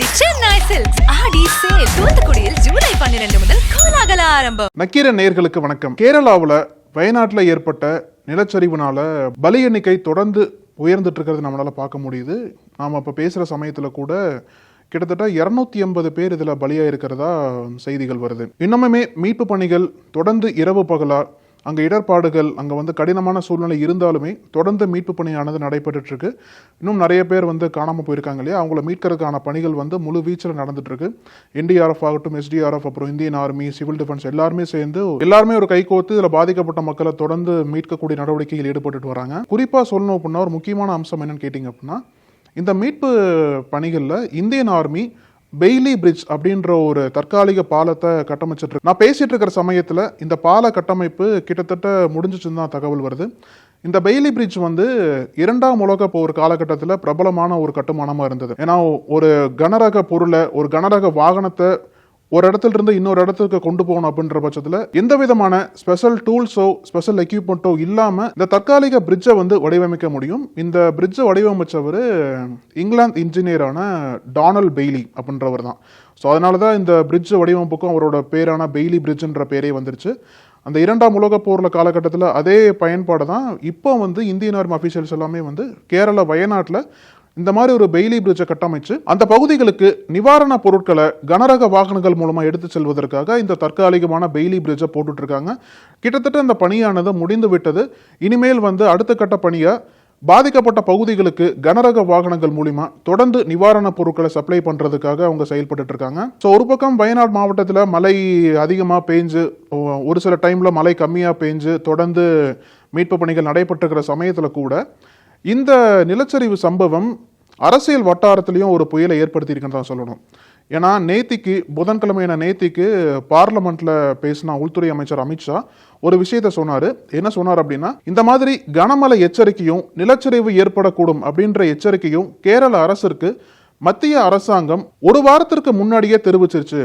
The Chennai silks Aadi sale தூத்துக்குடியில் ஜூலை பன்னிரண்டு முதல் கோலாகல ஆரம்பம். நக்கீர நேயர்களுக்கு வணக்கம். கேரளாவில் வயநாட்டில் ஏற்பட்ட நிலச்சரிவுனால பலி எண்ணிக்கை தொடர்ந்து உயர்ந்துட்டு இருக்கிறது நம்மளால பார்க்க முடியுது. நாம் இப்போ பேசுகிற சமயத்தில் கூட கிட்டத்தட்ட இரநூத்தி எண்பது பேர் இதில் பலியாக இருக்கிறதா செய்திகள் வருது. இன்னமுமே மீட்பு பணிகள் தொடர்ந்து இரவு பகலா அங்கே இடர்பாடுகள் அங்கே வந்து கடினமான சூழ்நிலை இருந்தாலுமே தொடர்ந்து மீட்பு பணியானது நடைபெற்றுட்ருக்கு. இன்னும் நிறைய பேர் வந்து காணாமல் போயிருக்காங்க இல்லையா? அவங்கள மீட்கிறதுக்கான பணிகள் வந்து முழு வீச்சில் நடந்துட்டுருக்கு என்டிஆர்எஃப் ஆகட்டும் எஸ்டிஆர்எஃப் அப்புறம் இந்தியன் ஆர்மி சிவில் டிஃபென்ஸ் எல்லாருமே சேர்ந்து எல்லாருமே ஒரு கைகோர்த்து இதில் பாதிக்கப்பட்ட மக்களை தொடர்ந்து மீட்கக்கூடிய நடவடிக்கையில் ஈடுபட்டுட்டு வராங்க. குறிப்பாக சொல்லணும் அப்படின்னா ஒரு முக்கியமான அம்சம் என்னன்னு கேட்டிங்க அப்படின்னா இந்த மீட்பு பணிகளில் இந்தியன் ஆர்மி பெய்லி பிரிட்ஜ் அப்படின்ற ஒரு தற்காலிக பாலத்தை கட்டமைச்சிட்டு இருக்கு. நான் பேசிட்டு இருக்கிற சமயத்தில் இந்த பால கட்டமைப்பு கிட்டத்தட்ட முடிஞ்சிச்சுன்னு தான் தகவல் வருது. இந்த பெய்லி பிரிட்ஜ் வந்து இரண்டாம் உலக போர் காலகட்டத்தில் பிரபலமான ஒரு கட்டுமானமாக இருந்தது. ஏன்னா ஒரு கனரக பொருளை ஒரு கனரக வாகனத்தை ஒரு இடத்துல இருந்து இன்னொரு இடத்துக்கு கொண்டு போகணும் அப்படின்ற பட்சத்தில் எந்த விதமான ஸ்பெஷல் டூல்ஸோ ஸ்பெஷல் எக்யூப்மெண்ட்டோ இல்லாமல் இந்த தற்காலிக பிரிட்ஜை வந்து வடிவமைக்க முடியும். இந்த பிரிட்ஜை வடிவமைச்சவர் இங்கிலாந்து இன்ஜினியரான டானல் பெய்லி அப்படின்றவர் தான். ஸோ அதனால தான் இந்த பிரிட்ஜ் வடிவமைப்புக்கும் அவரோட பேரான பெய்லி பிரிட்ஜுன்ற பேரே வந்துருச்சு. அந்த இரண்டாம் உலக போரில் காலகட்டத்தில் அதே பயன்பாடு தான் இப்போ வந்து இந்தியன் ஆர்மி அஃபீஷியல்ஸ் எல்லாமே வந்து கேரளா வயநாட்டில் இந்த மாதிரி ஒரு பெய்லி பிரிட்ஜை கட்டமைச்சு அந்த பகுதிகளுக்கு நிவாரண பொருட்களை கனரக வாகனங்கள் மூலமா எடுத்து செல்வதற்காக இந்த தற்காலிகமான பெய்லி பிரிட்ஜை போட்டுட்டு இருக்காங்க கிட்டத்தட்ட இந்த பணியானது முடிந்து விட்டது இனிமேல் வந்து அடுத்த கட்ட பணியை பாதிக்கப்பட்ட பகுதிகளுக்கு கனரக வாகனங்கள் மூலிமா தொடர்ந்து நிவாரணப் பொருட்களை சப்ளை பண்றதுக்காக அவங்க செயல்பட்டு இருக்காங்க ஸோ ஒரு பக்கம் வயநாடு மாவட்டத்தில் மழை அதிகமாக பெஞ்சு ஒரு சில டைம்ல மழை கம்மியாக பெஞ்சு தொடர்ந்து மீட்பு பணிகள் நடைபெற்றுக்கிற சமயத்தில் கூட இந்த நிலச்சரிவு சம்பவம் அரசியல் வட்டாரத்திலையும் ஒரு புயலை ஏற்படுத்தியிருக்குன்னு தான் சொல்லணும். ஏன்னா நேத்திக்கு புதன்கிழமையான நேத்திக்கு பார்லமெண்ட்ல பேசின உள்துறை அமைச்சர் அமித்ஷா ஒரு விஷயத்த சொன்னார். என்ன சொன்னார் அப்படின்னா இந்த மாதிரி கனமழை எச்சரிக்கையும் நிலச்சரிவு ஏற்படக்கூடும் அப்படின்ற எச்சரிக்கையும் கேரள அரசிற்கு மத்திய அரசாங்கம் ஒரு வாரத்திற்கு முன்னாடியே தெரிவிச்சிருச்சு.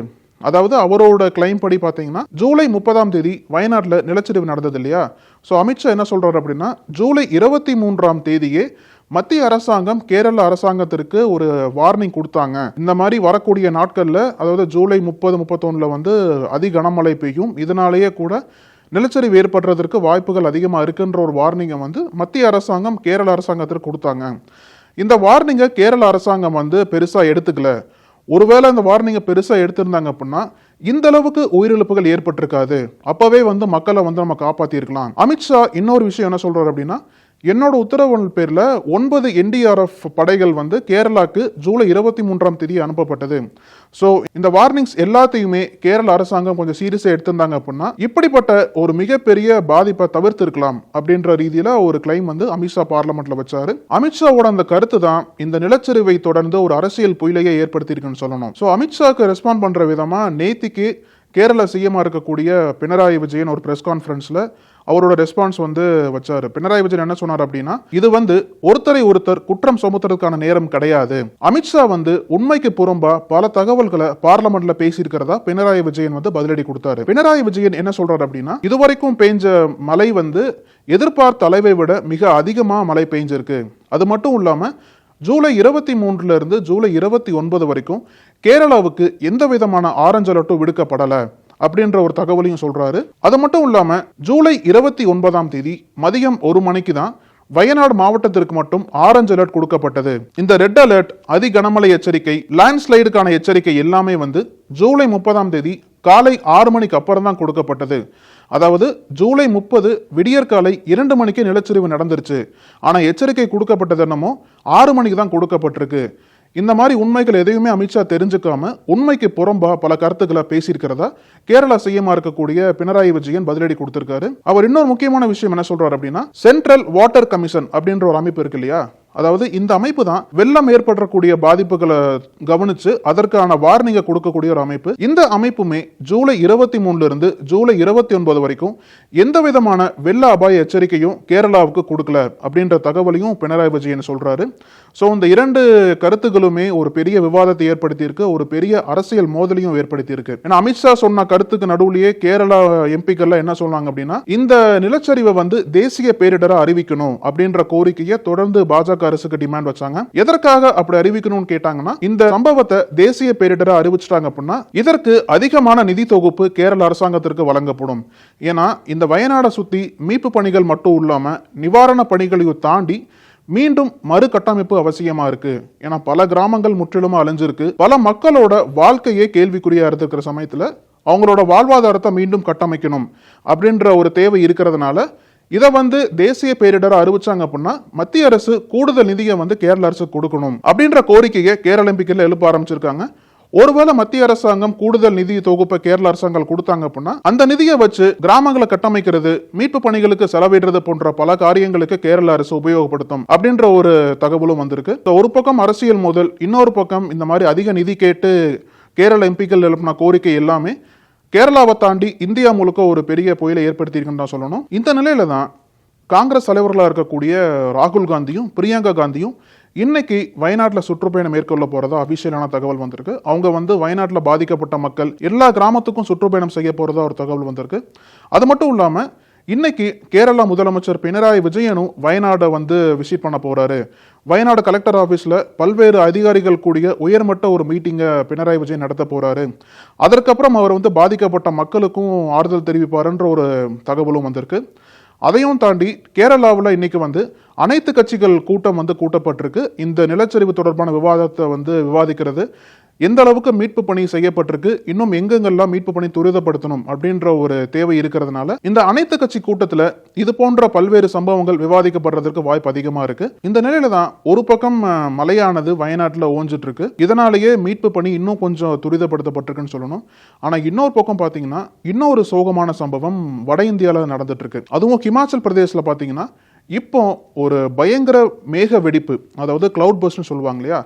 அதாவது அவரோட கிளைம் படி பார்த்தீங்கன்னா ஜூலை முப்பதாம் தேதி வயநாட்டில் நிலச்சரிவு நடந்தது இல்லையா? ஸோ அமித்ஷா என்ன சொல்கிறார் அப்படின்னா ஜூலை இருபத்தி மூன்றாம் தேதியே மத்திய அரசாங்கம் கேரள அரசாங்கத்திற்கு ஒரு வார்னிங் கொடுத்தாங்க. இந்த மாதிரி வரக்கூடிய நாட்களில் அதாவது ஜூலை முப்பது முப்பத்தொன்னுல வந்து அதி கனமழை பெய்யும். இதனாலேயே கூட நிலச்சரிவு ஏற்படுறதற்கு வாய்ப்புகள் அதிகமாக இருக்குன்ற ஒரு வார்னிங்கை வந்து மத்திய அரசாங்கம் கேரள அரசாங்கத்திற்கு கொடுத்தாங்க. இந்த வார்னிங்கை கேரள அரசாங்கம் வந்து பெருசாக எடுத்துக்கல. ஒருவேளை இந்த வார்னிங்கை பெருசாக எடுத்திருந்தாங்க அப்படின்னா இந்த அளவுக்கு உயிரிழப்புகள் ஏற்பட்டிருக்காது. அப்பவே வந்து மக்களை வந்து நம்ம காப்பாற்றிருக்கலாம் அமித்ஷா இன்னொரு விஷயம் என்ன சொல்றாரு அப்படின்னா என்னோட உத்தரவு பேரில் ஒன்பது என்டிஆர்எஃப் படைகள் வந்து கேரளாக்கு ஜூலை இருபத்தி மூன்றாம் தேதி அனுப்பப்பட்டது. ஸோ இந்த வார்னிங்ஸ் எல்லாத்தையுமே கேரள அரசாங்கம் கொஞ்சம் சீரியஸாக எடுத்திருந்தாங்க அப்படின்னா இப்படிப்பட்ட ஒரு மிகப்பெரிய பாதிப்பை தவிர்த்திருக்கலாம் அப்படின்ற ரீதியில் ஒரு கிளைம் வந்து அமித்ஷா பார்லமெண்ட்ல வச்சாரு. அமித்ஷாவோட அந்த கருத்து தான் இந்த நிலச்சரிவை தொடர்ந்து ஒரு அரசியல் புயலையே ஏற்படுத்தியிருக்குன்னு சொல்லணும். ஸோ அமித்ஷாவுக்கு ரெஸ்பாண்ட் பண்ணுற விதமாக நேத்திக்கு கேரள சிஎம்மாக இருக்கக்கூடிய பினராயி விஜயன் ஒரு ப்ரெஸ் கான்ஃபரன்ஸில் அவரோட ரெஸ்பான்ஸ் வந்து வச்சாரு. பினராயி விஜயன் என்ன சொன்னார் அப்படின்னா இது வந்து ஒருத்தரை ஒருத்தர் குற்றம் சுமத்துறதுக்கான நேரம் கிடையாது. அமித்ஷா வந்து உண்மைக்கு புறம்பா பல தகவல்களை பார்லமெண்ட்ல பேசியிருக்கிறதா பினராயி விஜயன் வந்து பதிலடி கொடுத்தாரு. பினராயி விஜயன் என்ன சொல்றாரு அப்படின்னா இதுவரைக்கும் பெஞ்ச மழை வந்து எதிர்பார்த்த அளவை விட மிக அதிகமா மழை பெய்ஞ்சிருக்கு அது மட்டும் இல்லாமல் ஜூலை இருபத்தி மூன்றுல இருந்து ஜூலை இருபத்தி ஒன்பது வரைக்கும் கேரளாவுக்கு எந்த விதமான ஆரஞ்சு அலர்ட்டும் விடுக்கப்படலை அப்படின்ற ஒரு தகவலையும் சொல்றாரு. அது மட்டும் இல்லாம ஜூலை இருபத்தி ஒன்பதாம் தேதி மதியம் ஒரு மணிக்கு தான் வயநாடு மாவட்டத்திற்கு மட்டும் ஆரஞ்சு அலர்ட் கொடுக்கப்பட்டது. இந்த ரெட் அலர்ட் அதி கனமழை எச்சரிக்கை லேண்ட்ஸ்லைடுக்கான எச்சரிக்கை எல்லாமே வந்து ஜூலை முப்பதாம் தேதி காலை ஆறு மணிக்கு அப்புறம் தான் கொடுக்கப்பட்டது. அதாவது ஜூலை முப்பது விடியற்காலை இரண்டு மணிக்கு நிலச்சரிவு நடந்துருச்சு. ஆனால் எச்சரிக்கை கொடுக்கப்பட்டது என்னமோ ஆறு மணிக்கு தான் கொடுக்கப்பட்டிருக்கு. இந்த மாதிரி உண்மைகள் எதையுமே அமித்ஷா தெரிஞ்சுக்காம உண்மைக்கு புறம்பா பல கருத்துக்களை பேசியிருக்கிறதா கேரளா செய்யமா இருக்கக்கூடிய பினராயி விஜயன் பதிலடி கொடுத்திருக்காரு. அவர் இன்னொரு முக்கியமான விஷயம் என்ன சொல்றாரு அப்படின்னா சென்ட்ரல் வாட்டர் கமிஷன் அப்படின்ற ஒரு அமைப்பு இருக்கு இல்லையா? அதாவது இந்த அமைப்பு தான் வெள்ளம் ஏற்படக்கூடிய பாதிப்புகளை கவனிச்சு அதற்கான வார்னிங்கை கொடுக்கக்கூடிய ஒரு அமைப்பு. இந்த அமைப்புமே ஜூலை இருபத்தி மூணுல இருந்து ஜூலை இருபத்தி ஒன்பது வரைக்கும் எந்த விதமான வெள்ள அபாய எச்சரிக்கையும் கேரளாவுக்கு கொடுக்கல அப்படின்ற தகவலையும் பினராயி விஜயன் சொல்றாரு. ஸோ இந்த இரண்டு கருத்துக்களுமே ஒரு பெரிய விவாதத்தை ஏற்படுத்தியிருக்கு ஒரு பெரிய அரசியல் மோதலையும் ஏற்படுத்தியிருக்கு. ஏன்னா அமித்ஷா சொன்ன கருத்துக்கு நடுவுலயே கேரளா எம்பிக்கள்லாம் என்ன சொன்னாங்க அப்படின்னா இந்த நிலச்சரிவை வந்து தேசிய பேரிடரா அறிவிக்கணும் அப்படின்ற கோரிக்கையை தொடர்ந்து பாஜக தமிழக அரசுக்கு டிமாண்ட் வச்சாங்க. எதற்காக அப்படி அறிவிக்கணும்னு கேட்டாங்கன்னா இந்த சம்பவத்தை தேசிய பேரிடரா அறிவிச்சிட்டாங்க அப்படின்னா இதற்கு அதிகமான நிதி தொகுப்பு கேரள அரசாங்கத்திற்கு வழங்கப்படும். ஏன்னா இந்த வயநாடை சுத்தி மீட்பு பணிகள் மட்டும் இல்லாம நிவாரண பணிகளையும் தாண்டி மீண்டும் மறுகட்டமைப்பு அவசியமா இருக்கு. ஏன்னா பல கிராமங்கள் முற்றிலுமா அழிஞ்சிருக்கு. பல மக்களோட வாழ்க்கையே கேள்விக்குறியா இருந்திருக்கிற சமயத்துல அவங்களோட வாழ்வாதாரத்தை மீண்டும் கட்டமைக்கணும் அப்படின்ற ஒரு தேவை இருக்கிறதுனால இதை வந்து தேசிய பேரிடர் அறிவிச்சாங்க அப்படின்னா மத்திய அரசு கூடுதல் நிதியை வந்து கேரள அரசு கொடுக்கணும் அப்படின்ற கோரிக்கையை கேரள எம்பிக்கையில் எழுப்ப ஆரம்பிச்சிருக்காங்க. ஒருவேளை மத்திய அரசாங்கம் கூடுதல் நிதி தொகுப்பை கேரள அரசாங்கம் கொடுத்தாங்க அப்படின்னா அந்த நிதியை வச்சு கிராமங்களை கட்டமைக்கிறது மீட்பு பணிகளுக்கு செலவிடுறது போன்ற பல காரியங்களுக்கு கேரள அரசு உபயோகப்படுத்தும் அப்படின்ற ஒரு தகவலும் வந்திருக்கு. ஒரு பக்கம் அரசியல் மோதல் இன்னொரு பக்கம் இந்த மாதிரி அதிக நிதி கேட்டு கேரள எம்பிக்கள் எழுப்பின கோரிக்கை எல்லாமே கேரளாவை தாண்டி இந்தியா முழுக்க ஒரு பெரிய புயலை ஏற்படுத்தியிருக்குன்னு தான் சொல்லணும். இந்த நிலையில தான் காங்கிரஸ் தலைவர்களாக இருக்கக்கூடிய ராகுல் காந்தியும் பிரியங்கா காந்தியும் இன்னைக்கு வயநாட்டில் சுற்றுப்பயணம் மேற்கொள்ள போறதா அபிஷியலான தகவல் வந்திருக்கு. அவங்க வந்து வயநாட்டில் பாதிக்கப்பட்ட மக்கள் எல்லா கிராமத்துக்கும் சுற்றுப்பயணம் செய்ய போறதா ஒரு தகவல் வந்திருக்கு. அது மட்டும் இல்லாமல் இன்னைக்கு கேரளா முதலமைச்சர் பினராயி விஜயனும் வயநாடை வந்து விசிட் பண்ண போறாரு. வயநாடு கலெக்டர் ஆஃபீஸில் பல்வேறு அதிகாரிகள் கூடிய உயர்மட்ட ஒரு மீட்டிங்கை பினராயி விஜயன் நடத்த போறாரு. அதற்கப்புறம் அவர் வந்து பாதிக்கப்பட்ட மக்களுக்கும் ஆறுதல் தெரிவிப்பாருன்ற ஒரு தகவலும் வந்திருக்கு. அதையும் தாண்டி கேரளாவில் இன்னைக்கு வந்து அனைத்து கட்சிகள் கூட்டம் வந்து கூட்டப்பட்டிருக்கு. இந்த நிலச்சரிவு தொடர்பான விவாதத்தை வந்து விவாதிக்கிறது. எந்த அளவுக்கு மீட்பு பணி செய்யப்பட்டிருக்கு இன்னும் எங்கெங்கெல்லாம் மீட்பு பணி துரிதப்படுத்தணும் அப்படின்ற ஒரு தேவை இருக்கிறதுனால இந்த அனைத்து கட்சி கூட்டத்தில் இது போன்ற பல்வேறு சம்பவங்கள் விவாதிக்கப்படுறதுக்கு வாய்ப்பு அதிகமாக இருக்கு. இந்த நிலையில தான் ஒரு பக்கம் மலையானது வயநாட்டில் ஓஞ்சிட்டு இருக்கு இதனாலேயே மீட்பு பணி இன்னும் கொஞ்சம் துரிதப்படுத்தப்பட்டிருக்குன்னு சொல்லணும். ஆனா இன்னொரு பக்கம் பார்த்தீங்கன்னா இன்னொரு சோகமான சம்பவம் வட இந்தியாவில் நடந்துட்டு இருக்கு அதுவும் ஹிமாச்சல் பிரதேசில் பார்த்தீங்கன்னா இப்போ ஒரு பயங்கர மேக வெடிப்பு அதாவது கிளவுட் பர்ஸ்ட்னு சொல்லுவாங்க இல்லையா?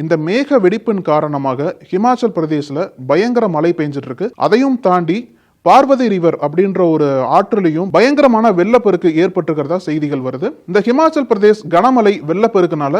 இந்த மேக வெடிப்பின் காரணமாக ஹிமாச்சல் பிரதேசில் பயங்கர மழை பெஞ்சிட்டு இருக்கு அதையும் தாண்டி பார்வதி ரிவர் அப்படின்ற ஒரு ஆற்றிலையும் பயங்கரமான வெள்ளப்பெருக்கு ஏற்பட்டிருக்கிறதா செய்திகள் வருது. இந்த ஹிமாச்சல் பிரதேஷ் கனமழை வெள்ளப்பெருக்குனால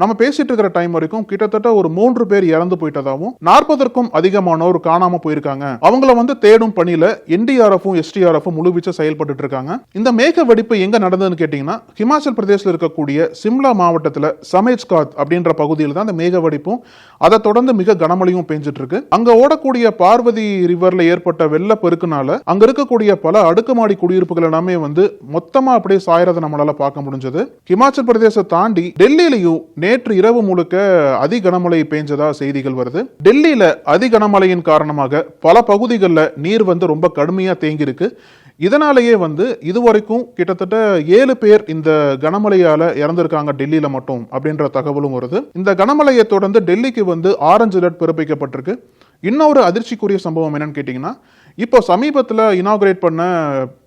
நம்ம பேசிட்டு இருக்கிற டைம் வரைக்கும் கிட்டத்தட்ட ஒரு மூன்று பேர் இறந்து போயிட்டதாகவும் நாற்பதற்கும் அதிகமானோர் காணாம போயிருக்காங்க. அவங்கள வந்து தேடும் பணியில என்டிஆர்எஃப்பும் எஸ்டிஆர்எஃப்பும் முழுவீச்ச செயல்பட்டு இருக்காங்க. இந்த மேக வெடிப்பு எங்க நடந்ததுன்னு கேட்டீங்கன்னா ஹிமாச்சல் பிரதேசத்தில் இருக்கக்கூடிய சிம்லா மாவட்டத்தில் சமேஜ்காத் அப்படின்ற பகுதியில் தான் இந்த மேக வெடிப்பும் அதை தொடர்ந்து மிக கனமழையும் பெஞ்சிட்டு இருக்கு. அங்க ஓடக்கூடிய பார்வதி ரிவர்ல ஏற்பட்ட வெள்ளப்பெருக்குனால அங்க இருக்கக்கூடிய பல அடுக்குமாடி குடியிருப்புகள் எல்லாமே வந்து மொத்தமா அப்படியே சாயறதை நம்மளால பார்க்க முடிஞ்சது. ஹிமாச்சல் பிரதேசத்தை தாண்டி டெல்லியிலையும் நேற்று இரவு முழுக்க அதி கனமழை பெஞ்சதா செய்திகள் வருது. டெல்லியில அதி கனமழையின் காரணமாக பல பகுதிகளில் நீர் வந்து ரொம்ப கடுமையா தேங்கியிருக்கு. இதனாலேயே வந்து இதுவரைக்கும் கிட்டத்தட்ட ஏழு பேர் இந்த கனமழையால இறந்திருக்காங்க டெல்லியில மட்டும் அப்படின்ற தகவலும் வருது. இந்த கனமழையை தொடர்ந்து டெல்லிக்கு வந்து ஆரஞ்சு அலர்ட் பிறப்பிக்கப்பட்டிருக்கு. இன்னொரு அதிர்ச்சிக்குரிய சம்பவம் என்னன்னு கேட்டிங்கன்னா இப்போ சமீபத்தில் இனாகுரேட் பண்ண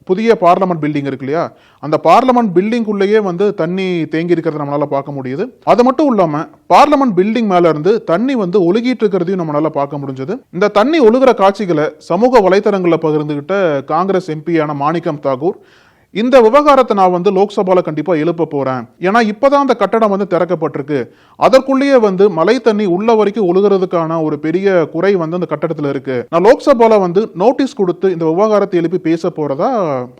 புதிய பார்லமெண்ட் பில்டிங் இருக்கு இல்லையா? அந்த பார்லமெண்ட் பில்டிங்குள்ளேயே வந்து தண்ணி தேங்கி இருக்கிறத நம்மளால பார்க்க முடியுது. அது மட்டும் இல்லாம பார்லமெண்ட் பில்டிங் மேல இருந்து தண்ணி வந்து ஒழுகிட்டு இருக்கிறதையும் நம்மளால பார்க்க முடிஞ்சது. இந்த தண்ணி ஒழுகுற காட்சிகளை சமூக வலைத்தளங்களில் பகிர்ந்துகிட்ட காங்கிரஸ் எம்பியான மாணிக்கம் தாகூர் இந்த விவகாரத்தை நான் வந்து லோக்சபால கண்டிப்பா எழுப்ப போறேன். ஏன்னா இப்பதான் அந்த கட்டடம் வந்து திறக்கப்பட்டிருக்கு. அதற்குள்ளேயே வந்து மழை தண்ணி உள்ள வரைக்கும் ஒழுகிறதுக்கான ஒரு பெரிய குறை வந்து அந்த கட்டடத்துல இருக்கு. நான் லோக்சபால வந்து நோட்டீஸ் கொடுத்து இந்த விவகாரத்தை எழுப்பி பேச போறதா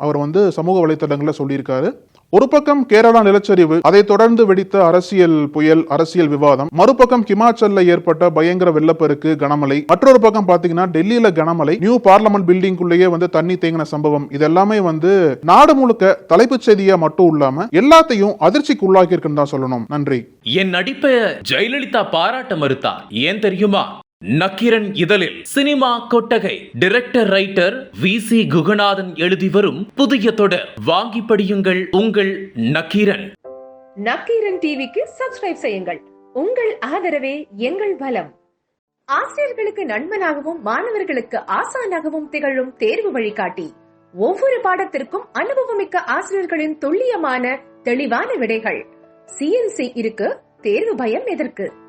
அவர் வந்து சமூக வலைத்தளங்களில் சொல்லியிருக்காரு. ஒரு பக்கம் கேரளா நிலச்சரிவு அதை தொடர்ந்து வெடித்த அரசியல் புயல் அரசியல் விவாதம். மறுபக்கம் ஹிமாச்சல்ல ஏற்பட்ட பயங்கர வெள்ளப்பெருக்கு கனமழை. மற்றொரு பக்கம் பாத்தீங்கன்னா டெல்லியில கனமழை. நியூ பார்லமெண்ட் பில்டிங்குள்ளேயே வந்து தண்ணி தேங்கின சம்பவம். இதெல்லாமே வந்து நாடு முழுக்க தலைப்புச் செய்தியா மட்டும் இல்லாம எல்லாத்தையும் அதிர்ச்சிக்கு உள்ளாக்கி இருக்குன்னு தான் சொல்லணும். நன்றி. என் நடிப்பை ஜெயலலிதா பாராட்ட மறுத்தார் ஏன் தெரியுமா? நக்கீரன் இதழில் சினிமா கொட்டகை. Director writer V C Guhanathan எழுதி வரும் புதிய தொடர். வாங்கி படியுங்கள் உங்கள் நக்கீரன். நக்கீரன் டிவிக்கு சப்ஸ்கிரைப் செய்யுங்கள். உங்கள் ஆதரவே எங்கள் பலம் ஆசிரியர்களுக்கு நண்பனாகவும் மாணவர்களுக்கு ஆசானாகவும் திகழும் தேர்வு வழிகாட்டி. ஒவ்வொரு பாடத்திற்கும் அனுபவமிக்க ஆசிரியர்களின் துல்லியமான தெளிவான விடைகள். சிஎன்சி இருக்கு தேர்வு பயம் எதற்கு?